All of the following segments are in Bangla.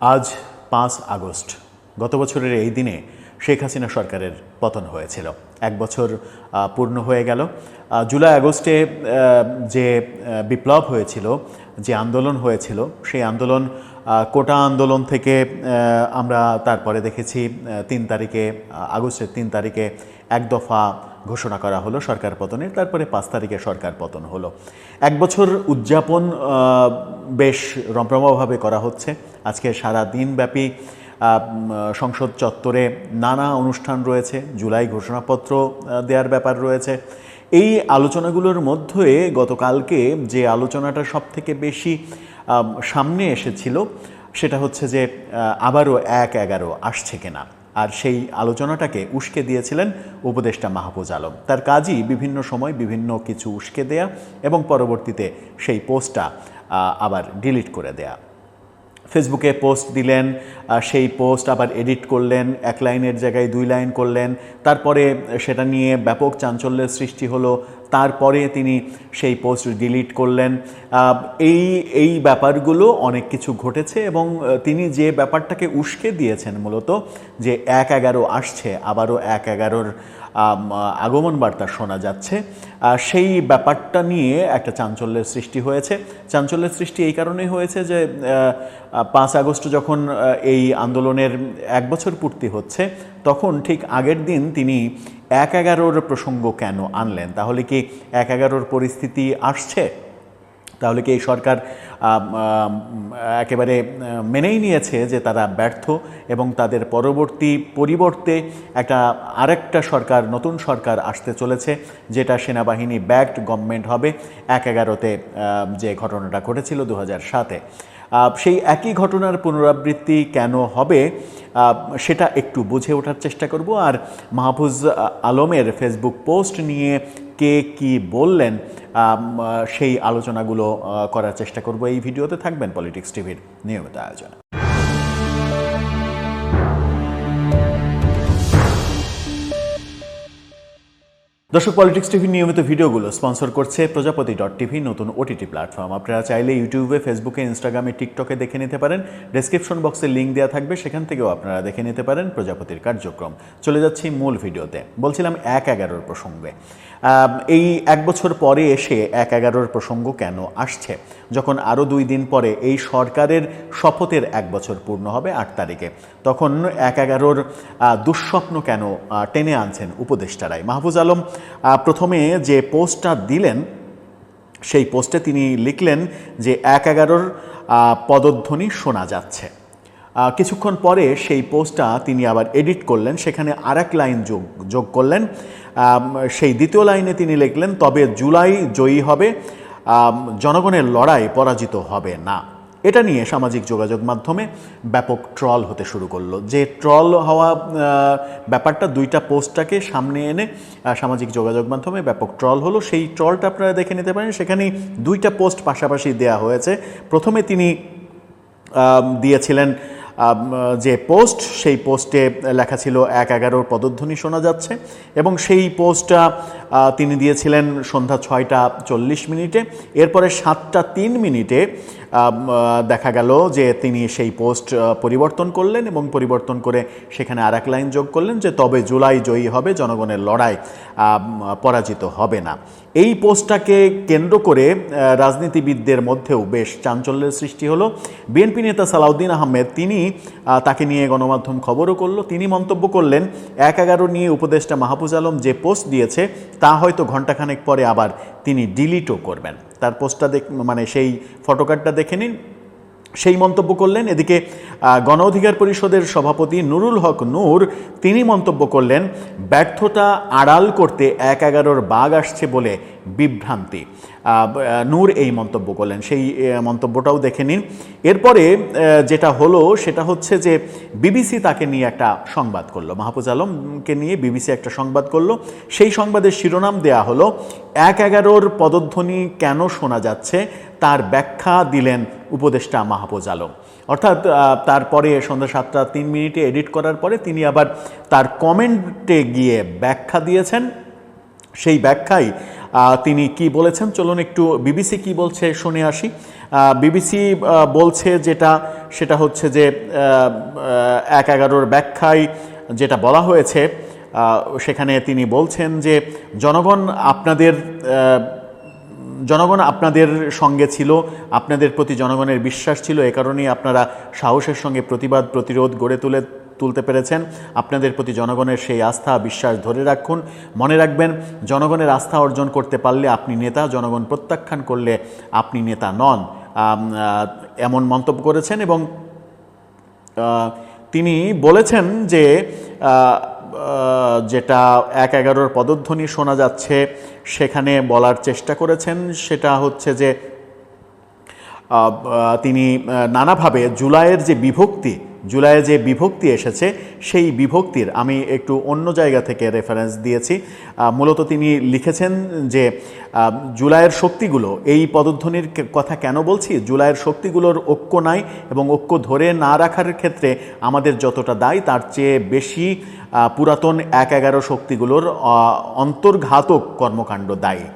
আজ পাঁচ আগস্ট। গত বছরের এই দিনে শেখ হাসিনা সরকারের পতন হয়েছিল। এক বছর পূর্ণ হয়ে গেল। জুলাই আগস্টে যে বিপ্লব হয়েছিল, যে আন্দোলন হয়েছিল, সেই আন্দোলন কোটা আন্দোলন থেকে আমরা তারপরে দেখেছি তিন তারিখে আগস্টের তিন তারিখে এক দফা ঘোষণা করা হলো সরকার পতনের তারপরে পাঁচ তারিখে সরকার পতন হলো। এক বছর উদযাপন বেশ রমরমাভাবে করা হচ্ছে। আজকে সারা দিনব্যাপী সংসদ চত্বরে নানা অনুষ্ঠান রয়েছে, জুলাই ঘোষণাপত্র দেওয়ার ব্যাপার রয়েছে। এই আলোচনাগুলোর মধ্যে গতকালকে যে আলোচনাটা সব থেকে বেশি সামনে এসেছিল, সেটা হচ্ছে যে আবারও এক এগারো আসছে কিনা। আর সেই আলোচনাটাকে উস্কে দিয়েছিলেন উপদেষ্টা মাহফুজ আলম। তার কাজই বিভিন্ন সময় বিভিন্ন কিছু উস্কে দেয়া এবং পরবর্তীতে সেই পোস্টটা আবার ডিলিট করে দেয়া। ফেসবুকে পোস্ট দিলেন সেই পোস্ট আবার এডিট করলেন, এক লাইনের জায়গায় দুই লাইন করলেন। তারপরে সেটা নিয়ে ব্যাপক চাঞ্চল্যের সৃষ্টি হলো। তারপরে তিনি সেই পোস্ট ডিলিট করলেন। এই এই ব্যাপারগুলো অনেক কিছু ঘটেছে এবং তিনি যে ব্যাপারটাকে উস্কে দিয়েছেন মূলত, যে এক এগারো আসছে, আবারও এক এগারোর আগমন বার্তা শোনা যাচ্ছে। সেই ব্যাপারটা নিয়ে একটা চাঞ্চল্যের সৃষ্টি হয়েছে। চাঞ্চল্যের সৃষ্টি এই কারণেই হয়েছে যে পাঁচ আগস্ট যখন এই আন্দোলনের এক বছর পূর্তি হচ্ছে, তখন ঠিক আগের দিন তিনি এক এগারোর প্রসঙ্গ কেন আনলেন? তাহলে কি এক এগারোর পরিস্থিতি আসছে? তাহলে কি এই সরকার একেবারে মেনেই নিয়েছে যে তারা ব্যর্থ এবং তাদের পরবর্তী পরিবর্তে একটা আরেকটা সরকার, নতুন সরকার আসতে চলেছে, যেটা সেনাবাহিনী ব্যাকড গভর্নমেন্ট হবে এক এগারোতে যে ঘটনাটা ঘটেছিল দু হাজার সাতে। সেই একই ঘটনার পুনরাবৃত্তি কেন হবে সেটা একটু বুঝে ওঠার চেষ্টা করব। আর মাহফুজ আলমের ফেসবুক পোস্ট নিয়ে কে কি বললেন সেই আলোচনাগুলো করার চেষ্টা করব। এই ভিডিওতে থাকবেন পলিটিক্স টিভির নিয়মিত আয়োজনে। দর্শক পলিটিক্স টিভির নিয়মিত ভিডিওগুলো স্পন্সর করছে প্রজাপতি ডট টিভি নতুন ওটিটি প্ল্যাটফর্ম আপনারা চাইলে ইউটিউবে ফেসবুকে ইনস্টাগ্রামে টিকটকে দেখে নিতে পারেন। ডেসক্রিপশন বক্সে লিঙ্ক দেওয়া থাকবে, সেখান থেকেও আপনারা দেখে নিতে পারেন প্রজাপতির কার্যক্রম। চলে যাচ্ছি মূল ভিডিওতে। বলছিলাম এক এগারোর প্রসঙ্গে। এই এক বছর পরে এসে এক এগারোর প্রসঙ্গ কেন আসছে? যখন আরও দুই দিন পরে এই সরকারের শপথের এক বছর পূর্ণ হবে আট তারিখে, তখন এক এগারোর দুঃস্বপ্ন কেন টেনে আনছেন উপদেষ্টারাই? মাহফুজ আলম প্রথমে যে পোস্টটা দিলেন, সেই পোস্টে তিনি লিখলেন যে এক এগারোর পদধ্বনি শোনা যাচ্ছে। কিছুক্ষণ পরে সেই পোস্টটা তিনি আবার এডিট করলেন, সেখানে আর এক লাইন যোগ যোগ করলেন। সেই দ্বিতীয় লাইনে তিনি লিখলেন, তবে জুলাই জয়ী হবে জনগণের লড়াই পরাজিত হবে না। এটা নিয়ে সামাজিক যোগাযোগ মাধ্যমে ব্যাপক ট্রল হতে শুরু করল। যে ট্রল হওয়া ব্যাপারটা দুইটা পোস্টটাকে সামনে এনে সামাজিক যোগাযোগ মাধ্যমে ব্যাপক ট্রল হলো। সেই ট্রলটা আপনারা দেখে নিতে পারেন, সেখানে দুইটা পোস্ট পাশাপাশি দেয়া হয়েছে। প্রথমে তিনি দিয়েছিলেন যে পোস্ট, সেই পোস্টে লেখা ছিল এক এগারোর পদধ্বনি শোনা যাচ্ছে এবং সেই পোস্টটা তিনি দিয়েছিলেন সন্ধ্যা ছয়টা চল্লিশ মিনিটে। এরপরে সাতটা তিন মিনিটে দেখা গেল যে তিনি সেই পোস্ট পরিবর্তন করলেন এবং পরিবর্তন করে সেখানে আর লাইন যোগ করলেন যে তবে জুলাই জয়ী হবে, জনগণের লড়াই পরাজিত হবে না। এই পোস্টটাকে কেন্দ্র করে রাজনীতিবিদদের মধ্যেও বেশ চাঞ্চল্যের সৃষ্টি হলো। বিএনপি নেতা সালাউদ্দিন আহমেদ, তিনি তাকে নিয়ে গণমাধ্যম খবরও করল। তিনি মন্তব্য করলেন, এক এগারো নিয়ে উপদেষ্টা মাহফুজ আলম যে পোস্ট দিয়েছে, তা হয়তো ঘণ্টাখানেক পরে আবার তিনি ডিলিটও করবেন। তার পোস্টটা দেখ মানে সেই ফটোকার্ডটা দেখে নিন। সেই মন্তব্য করলেন। এদিকে গণ অধিকার পরিষদের সভাপতি নুরুল হক নূর, তিনি মন্তব্য করলেন, ব্যর্থতা আড়াল করতে এক এগারোর বাঘ আসছে বলে বিভ্রান্তি। নূর এই মন্তব্য করলেন। সেই মন্তব্যটাও দেখে নিন। এরপরে যেটা হলো, সেটা হচ্ছে যে বিবিসি তাকে নিয়ে একটা সংবাদ করল। মাহফুজ আলমকে নিয়ে বিবিসি একটা সংবাদ করল। সেই সংবাদের শিরোনাম দেয়া হলো, এক এগারোর পদধ্বনি কেন শোনা যাচ্ছে? তার ব্যাখ্যা দিলেন উপদেষ্টা মাহফুজ আলম। অর্থাৎ তারপরে সন্ধ্যা সাতটা তিন মিনিটে এডিট করার পরে তিনি আবার তার কমেন্টে গিয়ে ব্যাখ্যা দিয়েছেন। সেই ব্যাখ্যায় তিনি কি বলেছেন? চলুন একটু বিবিসি কি বলছে শুনে আসি। বিবিসি বলছে যেটা, সেটা হচ্ছে যে এক এগারোর ব্যাখ্যায় যেটা বলা হয়েছে সেখানে তিনি বলছেন যে, জনগণ আপনাদের জনগণ আপনাদের সঙ্গে ছিল, আপনাদের প্রতি জনগণের বিশ্বাস ছিল, এ কারণেই আপনারা সাহসের সঙ্গে প্রতিবাদ, প্রতিরোধ গড়ে তুলে তুলতে পেরেছেন। আপনাদের প্রতি জনগণের সেই আস্থা, বিশ্বাস ধরে রাখুন। মনে রাখবেন, জনগণের আস্থা অর্জন করতে পারলে আপনি নেতা, জনগণ প্রত্যাখ্যান করলে আপনি নেতা নন। এমন মন্তব্য করেছেন এবং তিনি বলেছেন যে যেটা এক এগারোর পদধ্বনি শোনা যাচ্ছে, সেখানে বলার চেষ্টা করেছেন। সেটা হচ্ছে যে তিনি নানাভাবে জুলাইয়ের যে বিভক্তি জুলাইয়ে যে বিভক্তি এসেছে, সেই বিভক্তির আমি একটু অন্য জায়গা থেকে রেফারেন্স দিয়েছি। মূলত তিনি লিখেছেন যে জুলাইয়ের শক্তিগুলো, এই পদধ্বনির কথা কেন বলছি? জুলাইয়ের শক্তিগুলোর ঐক্য নাই এবং ঐক্য ধরে না রাখার ক্ষেত্রে আমাদের যতটা দায়, তার চেয়ে বেশি পুরাতন এক এগারো শক্তিগুলোর অন্তর্ঘাতক কর্মকাণ্ড দায়ী।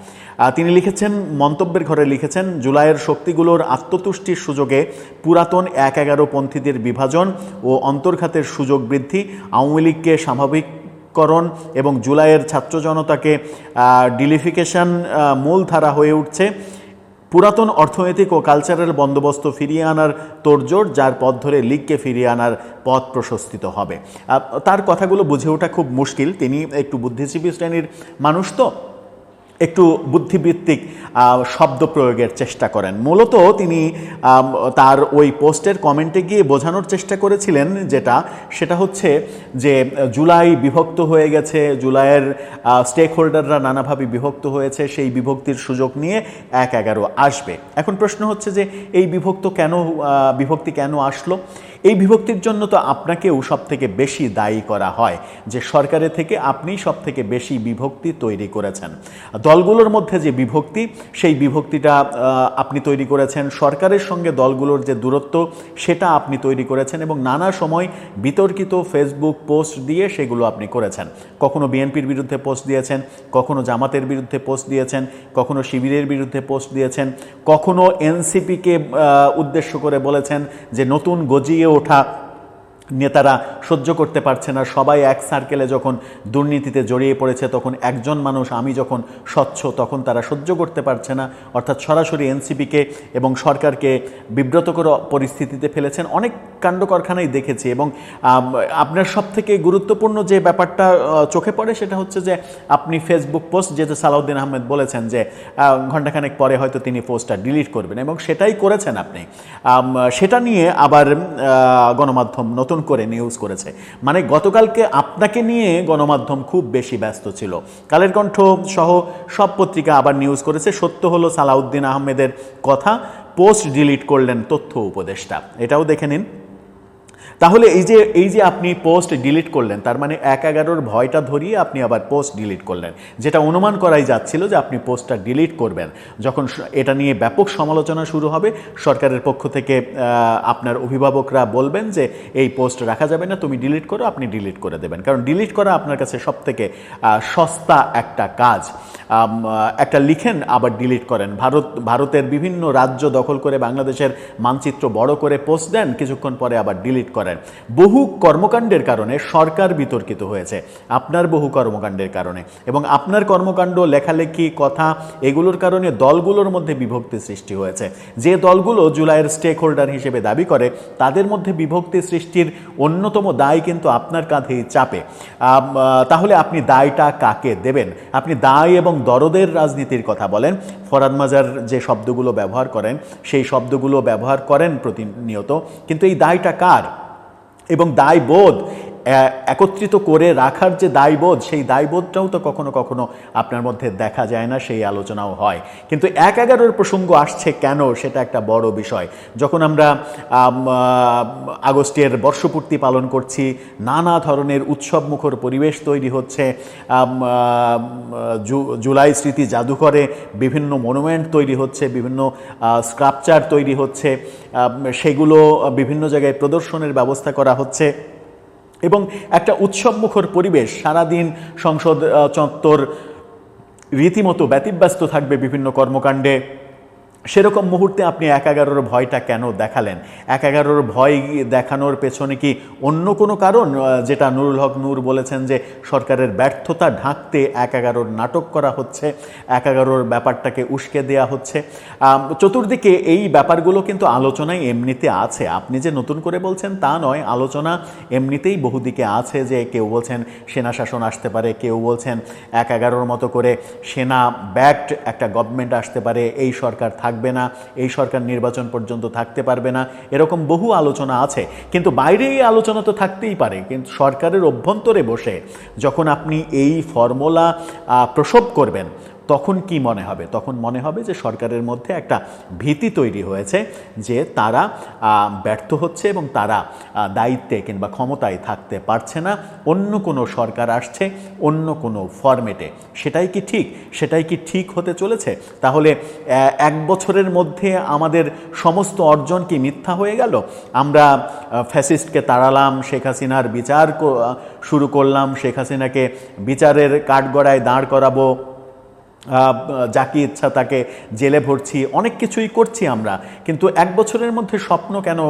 তিনি লিখেছেন, মন্তব্যের ঘরে লিখেছেন, জুলাইয়ের শক্তিগুলোর আত্মতুষ্টির সুযোগে পুরাতন এক এগারো পন্থীদের বিভাজন ও অন্তর্ঘাতের সুযোগ বৃদ্ধি, আওয়ামী লীগকে স্বাভাবিককরণ এবং জুলাইয়ের ছাত্র জনতাকে ডিলিফিকেশন মূলধারা হয়ে উঠছে। পুরাতন অর্থনৈতিক ও কালচারাল বন্দোবস্ত ফিরিয়ে আনার তোড়জোড়, যার পথ ধরে লীগকে ফিরিয়ে আনার পথ প্রশস্তিত হবে। তার কথাগুলো বুঝে ওঠা খুব মুশকিল। তিনি একটু বুদ্ধিজীবী শ্রেণির মানুষ তো। একটু বুদ্ধিবৃত্তিক শব্দ প্রয়োগের চেষ্টা করেন। মূলত তিনি তার ওই পোস্টের কমেন্টে গিয়ে বোঝানোর চেষ্টা করেছিলেন যেটা, সেটা হচ্ছে যে জুলাই বিভক্ত হয়ে গেছে, জুলাইয়ের স্টেক হোল্ডাররা নানাভাবে বিভক্ত হয়েছে, সেই বিভক্তির সুযোগ নিয়ে এক এগারো আসবে। এখন প্রশ্ন হচ্ছে যে এই বিভক্ত কেন বিভক্তি কেন আসলো? এই বিভক্তির জন্য তো আপনাকেও সব থেকে বেশি দায়ী করা হয়, যে সরকারের থেকে আপনি সব থেকে বেশি বিভক্তি তৈরি করেছেন। দলগুলোর মধ্যে যে বিভক্তি, সেই বিভক্তিটা আপনি তৈরি করেছেন, সরকারের সঙ্গে দলগুলোর যে দূরত্ব, সেটা আপনি তৈরি করেছেন এবং নানা সময় বিতর্কিত ফেসবুক পোস্ট দিয়ে সেগুলো আপনি করেছেন। কখনো বিএনপির বিরুদ্ধে পোস্ট দিয়েছেন, কখনো জামাতের বিরুদ্ধে পোস্ট দিয়েছেন, কখনো শিবিরের বিরুদ্ধে পোস্ট দিয়েছেন, কখনো এনসিপিকে উদ্দেশ্য করে বলেছেন যে নতুন গজিয়ে ওঠা নেতারা সহ্য করতে পারছে না। সবাই এক সার্কেলে যখন দুর্নীতিতে জড়িয়ে পড়েছে, তখন একজন মানুষ, আমি যখন স্বচ্ছ, তখন তারা সহ্য করতে পারছে না। অর্থাৎ সরাসরি এনসিপিকে এবং সরকারকে বিব্রতকর পরিস্থিতিতে ফেলেছেন। অনেক কাণ্ড কারখানাই দেখেছি এবং আপনার সব থেকে গুরুত্বপূর্ণ যে ব্যাপারটা চোখে পড়ে সেটা হচ্ছে যে আপনি ফেসবুক পোস্ট যেটা সালাউদ্দিন আহমেদ বলেছেন যে ঘণ্টাখানেক পরে হয়তো তিনি পোস্টটা ডিলিট করবেন এবং সেটাই করেছেন আপনি। সেটা নিয়ে আবার গণমাধ্যম, নতুন করে নিউজ করেছে। মানে গতকালকে আপনাকে নিয়ে গণমাধ্যম খুব বেশি ব্যস্ত ছিল। কালের কণ্ঠ সহ সব পত্রিকা আবার নিউজ করেছে। সত্য হলো সালাউদ্দিন আহমেদের কথা। পোস্ট ডিলিট করলেন তথ্য উপদেষ্টা। এটাও দেখে নিন। তাহলে এই যে এই যে আপনি পোস্ট ডিলিট করলেন, তার মানে এক এগারোর ভয়টা ধরিয়ে আপনি আবার পোস্ট ডিলিট করলেন। যেটা অনুমান করাই যাচ্ছিল যে আপনি পোস্টটা ডিলিট করবেন। যখন এটা নিয়ে ব্যাপক সমালোচনা শুরু হবে, সরকারের পক্ষ থেকে আপনার অভিভাবকরা বলবেন যে, এই পোস্ট রাখা যাবে না, তুমি ডিলিট করো, আপনি ডিলিট করে দেবেন। কারণ ডিলিট করা আপনার কাছে সব থেকে সস্তা একটা কাজ। একটা লিখেন, আবার ডিলিট করেন। ভারত, ভারতের বিভিন্ন রাজ্য দখল করে বাংলাদেশের মানচিত্র বড় করে পোস্ট দেন, কিছুক্ষণ পরে আবার ডিলিট করেন। বহু কর্মকাণ্ডের কারণে সরকার বিতর্কিত হয়েছে, আপনার বহু কর্মকাণ্ডের কারণে। এবং আপনার কর্মকাণ্ড, লেখালেখি, কথা, এগুলোর কারণে দলগুলোর মধ্যে বিভক্তি সৃষ্টি হয়েছে। যে দলগুলো জুলাইয়ের স্টেক হোল্ডার হিসেবে দাবি করে, তাদের মধ্যে বিভক্তি সৃষ্টির অন্যতম দায় কিন্তু আপনার কাঁধেই চাপে। তাহলে আপনি দায়টা কাকে দেবেন? আপনি দায় এবং দরদের রাজনীতির কথা বলেন। ফরাদ মাজার যে শব্দগুলো ব্যবহার করেন, সেই শব্দগুলো ব্যবহার করেন প্রতিনিয়ত। কিন্তু এই দায়টা কার? এবং দায়বোধ একত্রিত করে রাখার যে দায়বোধ, সেই দায়বোধটাও তো কখনো কখনো আপনার মধ্যে দেখা যায় না, সেই আলোচনাও হয়। কিন্তু এক এগারোর প্রসঙ্গ আসছে কেন, সেটা একটা বড় বিষয়। যখন আমরা আগস্টের বর্ষপূর্তি পালন করছি, নানা ধরনের উৎসব মুখর পরিবেশ তৈরি হচ্ছে জুলাই স্মৃতি জাদুঘরে বিভিন্ন মনুমেন্ট তৈরি হচ্ছে, বিভিন্ন স্ক্রাপচার তৈরি হচ্ছে সেগুলো বিভিন্ন জায়গায় প্রদর্শনের ব্যবস্থা করা হচ্ছে। এবং একটা উৎসবমুখর পরিবেশ। সারাদিন সংসদ চত্বর রীতিমতো ব্যতিব্যস্ত থাকবে বিভিন্ন কর্মকাণ্ডে। সেরকম মুহূর্তে আপনি এক এগারোর ভয়টা কেন দেখালেন? এক এগারোর ভয় দেখানোর পেছনে কি অন্য কোনো কারণ? যেটা নুরুল হক নূর বলেছেন যে সরকারের ব্যর্থতা ঢাকতে এক এগারোর নাটক করা হচ্ছে এক এগারোর ব্যাপারটাকে উস্কে দেওয়া হচ্ছে। চতুর্দিকে এই ব্যাপারগুলো কিন্তু আলোচনায় এমনিতে আছে। আপনি যে নতুন করে বলছেন তা নয়, আলোচনা এমনিতেই বহুদিকে আছে যে কেউ বলছেন সেনা শাসন আসতে পারে, কেউ বলছেন এক এগারোর মতো করে সেনা ব্যাকড একটা গভর্নমেন্ট আসতে পারে, এই সরকার থাকবে না, এই সরকার নির্বাচন পর্যন্ত থাকতে পারবে না, এরকম বহু আলোচনা আছে, কিন্তু বাইরে এই আলোচনা তো থাকতেই পারে, কিন্তু সরকারের অভ্যন্তরে বসে যখন আপনি এই ফর্মুলা প্রসব করবেন তখন কি মনে হবে? তখন মনে হবে যে সরকারের মধ্যে একটা ভীতি তৈরি হয়েছে যে তারা ব্যর্থ হচ্ছে এবং তারা দায়িত্বে কিংবা ক্ষমতায় থাকতে পারছে না। অন্য কোনো সরকার আসছে, অন্য কোনো ফরম্যাটে। সেটাই কি ঠিক? সেটাই কি ঠিক হতে চলেছে? তাহলে এক বছরের মধ্যে আমাদের সমস্ত অর্জন কি মিথ্যা হয়ে গেল? আমরা ফ্যাসিস্টকে তাড়ালাম, শেখ হাসিনার বিচার শুরু করলাম, শেখ হাসিনাকে বিচারের কাঠগড়ায় দাঁড় করাবো। যাকে ইচ্ছা তাকে জেলে ভরছি, অনেক কিছুই করছি আমরা, কিন্তু এক বছরের মধ্যে স্বপ্ন কেন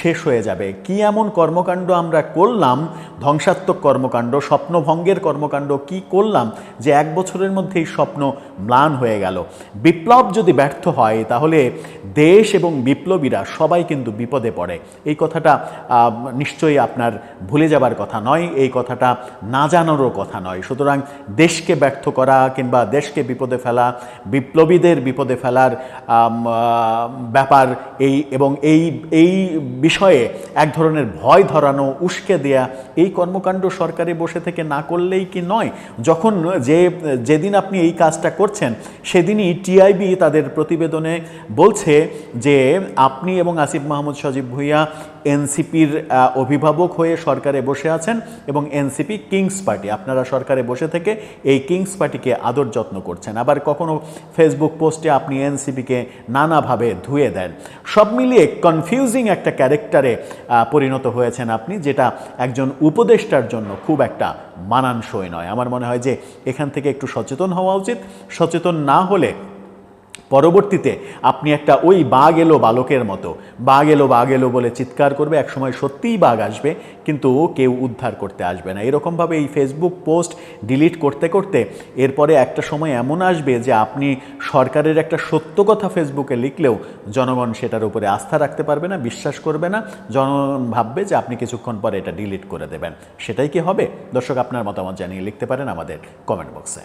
শেষ হয়ে যাবে? কি এমন কর্মকাণ্ড আমরা করলাম, ধ্বংসাত্মক কর্মকাণ্ড, স্বপ্নভঙ্গের কর্মকাণ্ড, কি করলাম, যে এক বছরের মধ্যেই স্বপ্ন ম্লান হয়ে গেল। বিপ্লব যদি ব্যর্থ হয়, তাহলে দেশ এবং বিপ্লবীরা সবাই কিন্তু বিপদে পড়ে। এই কথাটা নিশ্চয়ই আপনার ভুলে যাবার কথা নয়, এই কথাটা না জানারও কথা নয়। সুতরাং দেশকে ব্যর্থ করা কিংবা দেশকে বিপদে ফেলা, বিপ্লবীদের বিপদে ফেলার ব্যাপার এই এবং এই এই বিষয়ে এক ধরনের ভয় ধরানো, উস্কে দেয়া, এই কর্মকাণ্ড সরকারি বসে থেকে না করলেই কি নয়? যখন যে, যেদিন আপনি এই কাজটা করছেন সেদিনই টিআইবি তাদের প্রতিবেদনে বলছে যে আপনি এবং আসিফ মাহমুদ সজীব ভুইয়া এনসিপির অভিভাবক হয়ে সরকারে বসে আছেন এবং এনসিপি কিংস পার্টি। আপনারা সরকারে বসে থেকে এই কিংস পার্টিকে আদর যত্ন করছেন। আবার কখনো ফেসবুক পোস্টে আপনি এনসিপিকে নানাভাবে ধুয়ে দেন। সব মিলিয়ে কনফিউজিং একটা ক্যারেক্টারে পরিণত হয়েছেন আপনি, যেটা একজন উপদেষ্টার জন্য খুব একটা মানানসই নয়। আমার মনে হয় যে এখান থেকে একটু সচেতন হওয়া উচিত। সচেতন না হলে পরবর্তীতে আপনি একটা ওই বাঘ এলো বালকের মতো। বাঘ এলো বাঘ এলো বলে চিৎকার করবে, একসময় সত্যিই বাঘ আসবে, কিন্তু কেউ উদ্ধার করতে আসবে না। এরকমভাবে এই ফেসবুক পোস্ট ডিলিট করতে করতে এরপরে একটা সময় এমন আসবে যে আপনি সরকারের একটা সত্য কথা ফেসবুকে লিখলেও জনগণ সেটার উপরে আস্থা রাখতে পারবে না, বিশ্বাস করবে না। জনগণ ভাববে যে আপনি কিছুক্ষণ পরে এটা ডিলিট করে দেবেন। সেটাই কি হবে? দর্শক, আপনার মতামত জানিয়ে লিখতে পারেন আমাদের কমেন্ট বক্সে